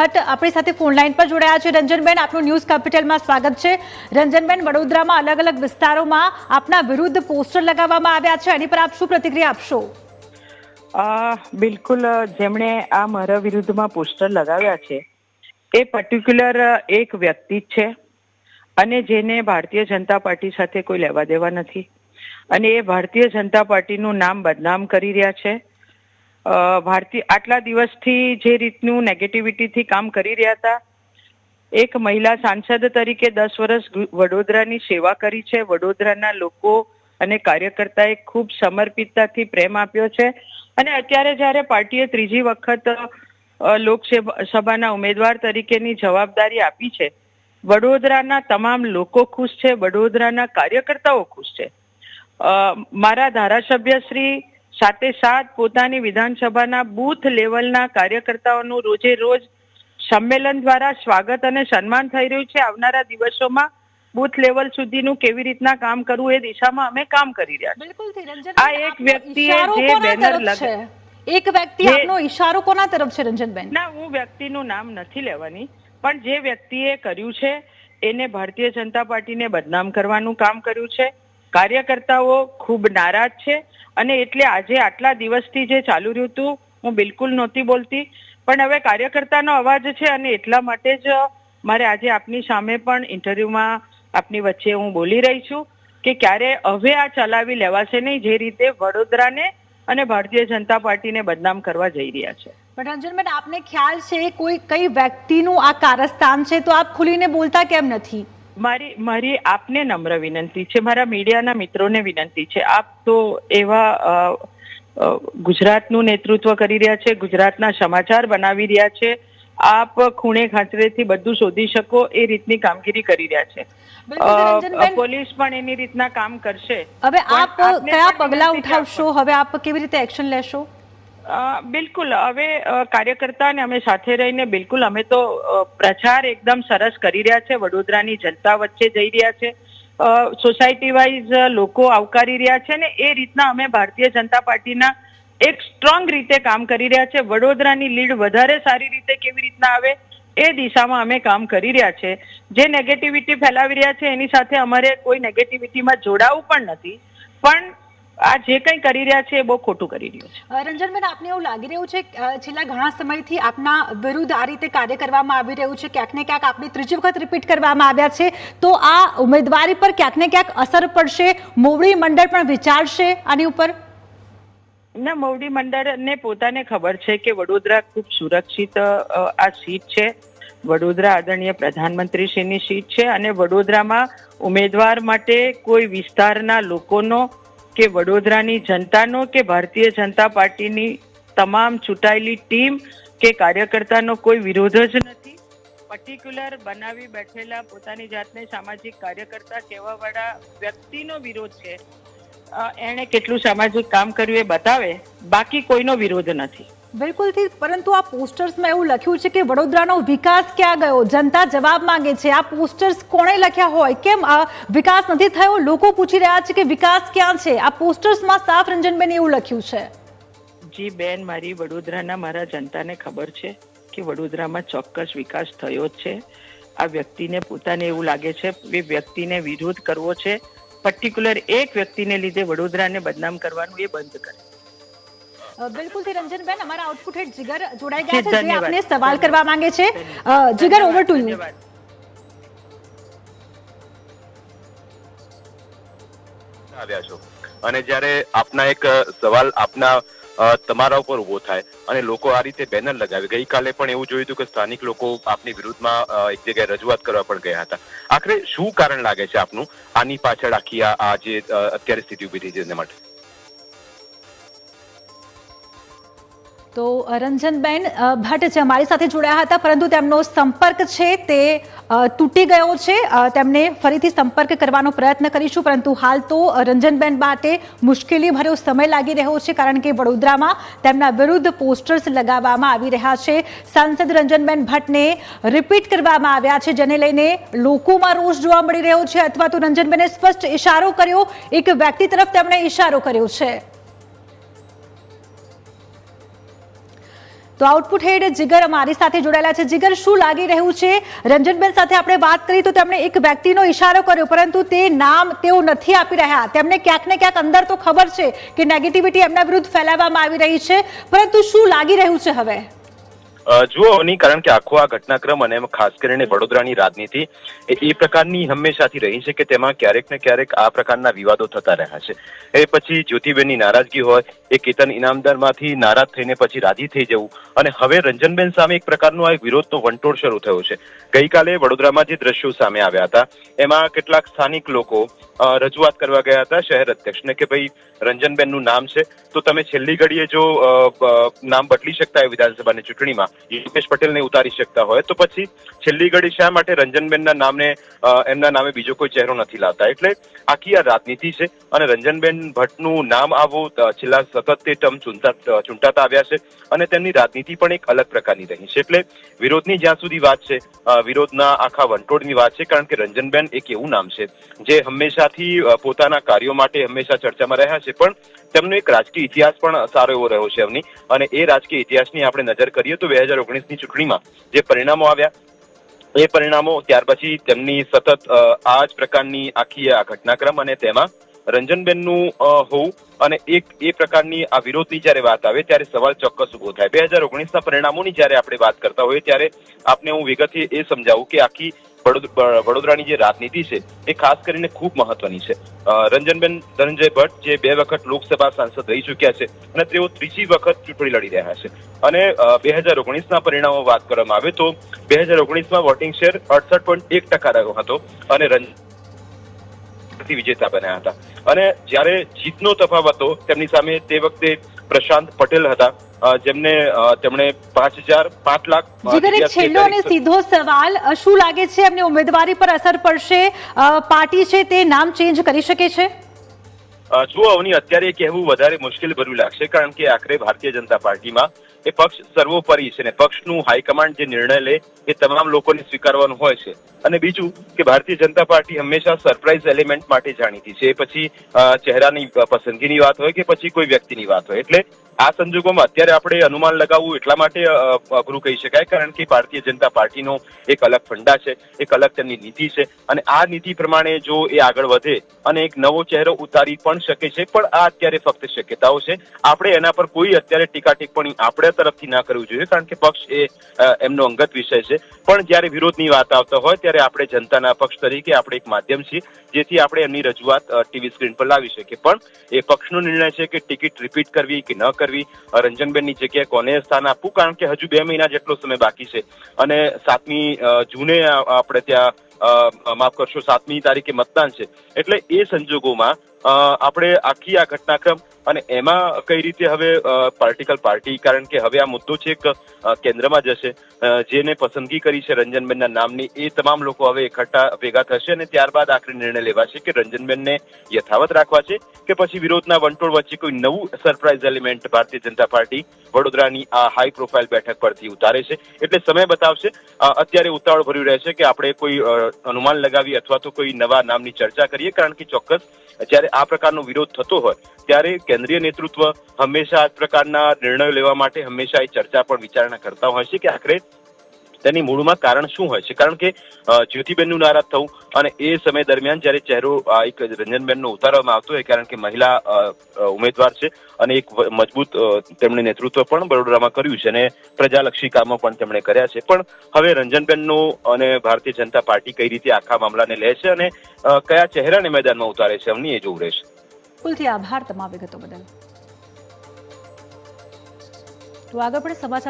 ભટ્ટ આપણી સાથે phone line પર જોડાયા છે. રંજનબેન, આપનું ન્યૂઝ કેપિટલમાં સ્વાગત છે. રંજનબેન, વડોદરામાં અલગ અલગ વિસ્તારોમાં આપના વિરુદ્ધ પોસ્ટર લગાવવામાં આવ્યા છે. એની પર આપ શું પ્રતિક્રિયા આપશો? બિલકુલ, જેમણે આ મારા વિરુદ્ધમાં પોસ્ટર લગાવ્યા છે, એ પર્ટિક્યુલર એક વ્યક્તિ જ છે અને જેને ભારતીય જનતા પાર્ટી સાથે કોઈ લેવા દેવા નથી. અને એ ભારતીય જનતા પાર્ટીનું નામ બદનામ કરી રહ્યા છે. ભારતીય આટલા દિવસથી જે રીતનું નેગેટિવિટીથી કામ કરી રહ્યા હતા. એક મહિલા સાંસદ તરીકે દસ વર્ષ વડોદરાની સેવા કરી છે. વડોદરાના લોકો અને કાર્યકર્તાએ ખૂબ સમર્પિતતાથી પ્રેમ આપ્યો છે. અને અત્યારે જ્યારે પાર્ટીએ ત્રીજી વખત લોકસભાના સભાના ઉમેદવાર તરીકેની જવાબદારી આપી છે, વડોદરાના તમામ લોકો ખુશ છે. વડોદરાના કાર્યકર્તાઓ ખુશ છે. મારા ધારાસભ્ય શ્રી સાથે સાથ પોતાની વિધાનસભાના બૂથ લેવલના કાર્યકર્તાઓનું રોજે રોજ સંમેલન દ્વારા સ્વાગત અને સન્માન થઈ રહ્યું છે. આવનારા દિવસોમાં બુથ લેવલ સુધીનું કેવી રીતના કામ કરવું એ દિશામાં અમે કામ કરી રહ્યા છીએ. આ એક વ્યક્તિએ જે બેનર તરફ એક વ્યક્તિ આપનો ઈશારો કોના તરફ છે રંજનબેન ના હું વ્યક્તિનું નામ નથી લેવાની પણ જે વ્યક્તિએ કર્યું છે એને ભારતીય જનતા પાર્ટીને બદનામ કરવાનું કામ કર્યું છે. કાર્યકર્તાઓ ખૂબ નારાજ છે અને એટલે આજે આટલા દિવસથી જે ચાલુ રહ્યું હતું, હું બિલકુલ નહોતી બોલતી. પણ હવે કાર્યકર્તાનો અવાજ છે અને એટલા માટે જ મારે આજે આપની સામે પણ ઇન્ટરવ્યુમાં આપની વચ્ચે હું બોલી રહી છું કે ક્યારે હવે આ ચલાવી લેવાશે નહીં, જે રીતે વડોદરાને અને ભારતીય જનતા પાર્ટીને બદનામ કરવા જઈ રહ્યા છે. પણ રંજનબેન આપને ખ્યાલ છે કોઈ, કઈ વ્યક્તિનું આ કારસ્તાન છે? તો આપ ખુલીને બોલતા કેમ નથી? મારી મારી આપને નમ્ર વિનંતી છે મારા મીડિયાના મિત્રોને વિનંતી છે. આપ તો એવા ગુજરાતનું નેતૃત્વ કરી રહ્યા છે ગુજરાતના સમાચાર બનાવી રહ્યા છે. આપ ખૂણે ખાંચરેથી બધું શોધી શકો એ રીતની કામગીરી કરી રહ્યા છે. પોલીસ પણ એની રીતના કામ કરશે. હવે આપ કયા પગલા ઉઠાવશો? હવે આપ કેવી રીતે એક્શન લેશો? બિલકુલ. હવે કાર્યકર્તાને અમે સાથે રહીને બિલકુલ અમે તો પ્રચાર એકદમ સરસ કરી રહ્યા છે. વડોદરાની જનતા વચ્ચે જઈ રહ્યા છે. સોસાયટી વાઇઝ લોકો આવકારી રહ્યા છે ને એ રીતના અમે ભારતીય જનતા પાર્ટીના એક સ્ટ્રોંગ રીતે કામ કરી રહ્યા છે. વડોદરાની લીડ વધારે સારી રીતે કેવી રીતના આવે એ દિશામાં અમે કામ કરી રહ્યા છે. જે નેગેટિવિટી ફેલાવી રહ્યા છે એની સાથે અમારે કોઈ નેગેટિવિટીમાં જોડાવું પણ નથી. પણ આ જે કંઈ કરી રહ્યા છે એ બહુ ખોટું કરી રહ્યું છે. રંજનબેન આપને એવું લાગી રહ્યું છે છેલ્લા ઘણા સમયથી આપના વિરુદ્ધ આ રીતે કાર્ય કરવામાં આવી રહ્યું છે? ક્યાંક ને ક્યાંક આપની ત્રીજી વખત રિપીટ કરવામાં આવ્યા છે. તો આ ઉમેદવારી પર ક્યાંક ને ક્યાંક અસર પડશે? મોવડી મંડળ પણ વિચારશે આની ઉપર? ના મોવડી મંડળને પોતાને ખબર છે કે વડોદરા ખૂબ સુરક્ષિત આ સીટ છે. વડોદરા આદરણીય પ્રધાનમંત્રીશ્રીની સીટ છે અને વડોદરામાં ઉમેદવાર માટે કોઈ વિસ્તારના લોકોનો કે વડોદરાની જનતાનો કે ભારતીય જનતા પાર્ટીની તમામ ચૂંટાયેલી ટીમ કે કાર્યકર્તાનો કોઈ વિરોધ જ નથી. પર્ટિક્યુલર બનાવી બેઠેલા પોતાની જાતને સામાજિક કાર્યકર્તા કહેવાવાળા વ્યક્તિનો વિરોધ છે. એણે કેટલું સામાજિક કામ કર્યું એ બતાવે. બાકી કોઈનો વિરોધ નથી. બિલકુલથી પરંતુ આ પોસ્ટર્સમાં એવું લખ્યું છે કે વડોદરાનો વિકાસ ક્યાં ગયો? જનતા જવાબ માંગે છે. આ પોસ્ટર્સ કોણે લખ્યા હોય? કેમ આ વિકાસ નથી થયો? લોકો પૂછી રહ્યા છે કે વિકાસ ક્યાં છે? આ પોસ્ટર્સમાં સાફ રંજનબેન એવું લખ્યું છે. જી બેન, મારી વડોદરાના મારા જનતાને ખબર છે કે વડોદરામાં ચોક્કસ વિકાસ થયો જ છે. આ વ્યક્તિને પોતાને એવું લાગે છે એ વ્યક્તિને વિરોધ કરવો છે. પર્ટિક્યુલર એક વ્યક્તિને લીધે વડોદરાને બદનામ કરવાનું એ બંધ કરે. બિલકુલથી રંજનબેન અમારા આઉટપુટ હેડ જીગર જોડાઈ ગયા છે જે આપને સવાલ કરવા માંગે છે. જીગર ઓવર ટુ યુ આવ્યા છો. અને જ્યારે આપના એક સવાલ આપના તમારા ઉપર ઊભો થાય અને લોકો આ રીતે બેનર લગાવે ગઈકાલે પણ એવું જોયું હતું કે સ્થાનિક લોકો આપની વિરુદ્ધમાં એક જગ્યાએ રજૂઆત કરવા પણ ગયા હતા. આખરે શું કારણ લાગે છે આપનું? આની પાછળ આખી આ આ જે અત્યારે સ્થિતિ ઊભી થઈ છે એના માટે. તો રંજનબેન ભટ્ટ છે અમારી સાથે જોડાયા હતા, પરંતુ તેમનો સંપર્ક છે તે તૂટી ગયો છે. તેમને ફરીથી સંપર્ક કરવાનો પ્રયત્ન કરીશું, પરંતુ હાલ તો રંજનબેન માટે મુશ્કેલી ભર્યો સમય લાગી રહ્યો છે, કારણ કે વડોદરામાં તેમના વિરુદ્ધ પોસ્ટર્સ લગાવવામાં આવી રહ્યા છે. સાંસદ રંજનબેન ભટ્ટને રિપીટ કરવામાં આવ્યા છે, જેને લઈને લોકોમાં રોષ જોવા મળી રહ્યો છે, અથવા તો રંજનબેને સ્પષ્ટ ઇશારો કર્યો. એક વ્યક્તિ તરફ તેમણે ઇશારો કર્યો છે. તો આઉટપુટ હેડ જીગર અમારી સાથે જોડાયેલા છે. જીગર, શું લાગી રહ્યું છે? રંજનબેન સાથે આપણે વાત કરી તો તેમણે એક વ્યક્તિનો ઈશારો કર્યો, પરંતુ તે નામ તેઓ નથી આપી રહ્યા. તેમને ક્યાંક ને ક્યાંક અંદર તો ખબર છે કે નેગેટિવિટી એમના વિરુદ્ધ ફેલાવવામાં આવી રહી છે. પરંતુ શું લાગી રહ્યું છે હવે? જુઓ નહીં કારણ કે આખો આ ઘટનાક્રમ અને ખાસ કરીને વડોદરાની રાજનીતિ, એ એ પ્રકારની હંમેશાથી રહી છે કે તેમાં ક્યારેક ને ક્યારેક આ પ્રકારના વિવાદો થતા રહ્યા છે. એ પછી જ્યોતિબેનની નારાજગી હોય, એ કેતન ઇનામદારમાંથી નારાજ થઈને પછી રાજી થઈ જવું. અને હવે રંજનબેન સામે એક પ્રકારનો આ વિરોધનો વંટોળ શરૂ થયો છે. ગઈકાલે વડોદરામાં જે દ્રશ્યો સામે આવ્યા હતા, એમાં કેટલાક સ્થાનિક લોકો રજૂઆત કરવા ગયા હતા શહેર અધ્યક્ષને કે ભાઈ, રંજનબેનનું નામ છે. તો તમે છેલ્લી ઘડીએ જો નામ બદલી શકતા હોય વિધાનસભાની ચૂંટણીમાં યોગેશ પટેલને ઉતારી શકતા હોય. તો પછી છેલ્લી ઘડી શા માટે રંજનબેનના નામને એમના નામે બીજો કોઈ ચહેરો નથી લાવતા? એટલે આખી આ રાજનીતિ છે અને રંજનબેન ભટ્ટનું નામ આવવું છેલ્લા સતત તે ટર્મ ચૂંટા ચૂંટાતા આવ્યા છે અને તેમની રાજનીતિ પણ એક અલગ પ્રકારની રહી છે. એટલે વિરોધની જ્યાં સુધી વાત છે વિરોધના આખા વંટોળની વાત છે, કારણ કે રંજનબેન એક એવું નામ છે જે હંમેશાથી પોતાના કાર્યો માટે હંમેશા ચર્ચામાં રહ્યા છે. પણ તેમનો એક રાજકીય ઇતિહાસ પણ સારો એવો રહ્યો છે એમની. અને એ રાજકીય ઇતિહાસની આપણે નજર કરીએ તો બે હજાર ઓગણીસની ચૂંટણીમાં જે પરિણામો આવ્યા, એ પરિણામો ત્યાર પછી તેમની સતત આ જ પ્રકારની આખી આ ઘટનાક્રમ અને તેમાં રંજનબેનનું હોવું અને એક, એ પ્રકારની આ વિરોધની જ્યારે વાત આવે ત્યારે સવાલ ચોક્કસ ઊભો થાય. બે હજાર ઓગણીસના પરિણામોની જ્યારે આપણે વાત કરતા હોઈએ ત્યારે આપને હું વિગતથી એ સમજાવું કે આખી વડોદરાની જે રાજનીતિ છે, એ ખાસ કરીને ખૂબ મહત્વની છે. રંજનબેન, ધનંજય ભટ્ટ જે બે વખત લોકસભા સાંસદ રહી ચૂક્યા છે અને તેઓ ત્રીજી વખત ચૂંટણી લડી રહ્યા છે. અને બે હજાર ઓગણીસના પરિણામો વાત કરવામાં આવે તો, બે હજાર ઓગણીસમાં વોટિંગ શેર અડસઠ પોઈન્ટ એક ટકા રહ્યો હતો અને રંજ વિજેતા બન્યા હતા. અને જ્યારે જીતનો તફાવત હતો, તેમની સામે તે વખતે પ્રશાંત પટેલ હતા. જેમને તેમણે પાંચ હજાર પાંચ લાખ જીગર એક છેલ્લો અને સીધો સવાલ શું લાગે છે? એમની ઉમેદવારી પર અસર પડશે? પાર્ટી છે તે નામ ચેન્જ કરી શકે છે? જુઓ અવની અત્યારે કહેવું વધારે મુશ્કેલ ભર્યું લાગશે કારણ કે આખરે ભારતીય જનતા પાર્ટીમાં એ પક્ષ સર્વોપરી છે ને પક્ષનું હાઈકમાન્ડ જે નિર્ણય લે એ તમામ લોકોને સ્વીકારવાનું હોય છે. અને બીજું કે ભારતીય જનતા પાર્ટી હંમેશા સરપ્રાઇઝ એલિમેન્ટ માટે જાણીતી છે. એ પછી ચહેરાની પસંદગીની વાત હોય કે પછી કોઈ વ્યક્તિની વાત હોય. એટલે આ સંજોગોમાં અત્યારે આપણે અનુમાન લગાવવું એટલા માટે અઘરું કહી શકાય, કારણ કે ભારતીય જનતા પાર્ટીનો એક અલગ ફંડા છે, એક અલગ તેમની નીતિ છે, અને આ નીતિ પ્રમાણે જો એ આગળ વધે અને એક નવો ચહેરો ઉતારી પણ શકે છે, પણ આ અત્યારે ફક્ત શક્યતાઓ છે. આપણે એના પર કોઈ અત્યારે ટીકા ટિપ્પણી આપણે તરફથી ના કરવી જોઈએ, કારણ કે પક્ષ એ એમનો અંગત વિષય છે. પણ જ્યારે વિરોધની વાત આવતા હોય, ત્યારે આપણે જનતાના પક્ષ તરીકે આપણે એક માધ્યમ છીએ, જેથી આપણે એમની રજૂઆત ટીવી સ્ક્રીન પર લાવી શકીએ. પણ એ પક્ષનો નિર્ણય છે કે ટિકિટ રિપીટ કરવી કે ન કરવી અ, રંજનબેનની જગ્યાએ કોને સ્થાન આપવું? કારણ કે હજુ બે મહિના જેટલો સમય બાકી છે. અને સાતમી જૂને આપણે ત્યાં માફ કરશો, સાતમી તારીખે મતદાન છે. એટલે એ સંજોગોમાં આપણે આખી આ ઘટનાક્રમ અને એમાં કઈ રીતે હવે પોલિટિકલ પાર્ટી કારણ કે હવે આ મુદ્દો છે એક કેન્દ્રમાં જશે જેને પસંદગી કરી છે રંજનબેનના નામની, એ તમામ લોકો હવે એકઠા ભેગા થશે અને ત્યારબાદ આખરી નિર્ણય લેવાશે કે રંજનબેનને યથાવત રાખવા છે કે પછી વિરોધના વંટોળ વચ્ચે કોઈ નવું સરપ્રાઇઝ એલિમેન્ટ ભારતીય જનતા પાર્ટી વડોદરાની આ હાઈ પ્રોફાઇલ બેઠક પરથી ઉતારે છે. એટલે સમય બતાવશે. અત્યારે ઉતાવળ ભર્યું રહેશે કે આપણે કોઈ અનુમાન લગાવી અથવા તો કોઈ નવા નામની ચર્ચા કરીએ, કારણ કે ચોક્કસ જ્યારે આ પ્રકારનો વિરોધ થતો હોય, ત્યારે કેન્દ્રીય નેતૃત્વ હંમેશા આ પ્રકારના નિર્ણયો લેવા માટે હંમેશા એ ચર્ચા પણ વિચારણા કરતા હોય છે કે આખરે તેની મૂળમાં કારણ શું હોય છે? કારણ કે જ્યોતિબેનનું નારાજ થવું અને એ સમય દરમિયાન જ્યારે ચહેરો એક રંજનબેનનો ઉતારવામાં આવતો હોય, કારણ કે મહિલા ઉમેદવાર છે અને એક મજબૂત તેમણે નેતૃત્વ પણ વડોદરામાં કર્યું છે અને પ્રજાલક્ષી કામો પણ તેમણે કર્યા છે. પણ હવે રંજનબેનનો અને ભારતીય જનતા પાર્ટી કઈ રીતે આખા મામલાને લે છે અને કયા ચહેરાને મેદાનમાં ઉતારે છે અમને એ જોવું રહેશે. કુલથી આભાર તમામ વિગતો બદલ. તો આગળ પણ સમાચાર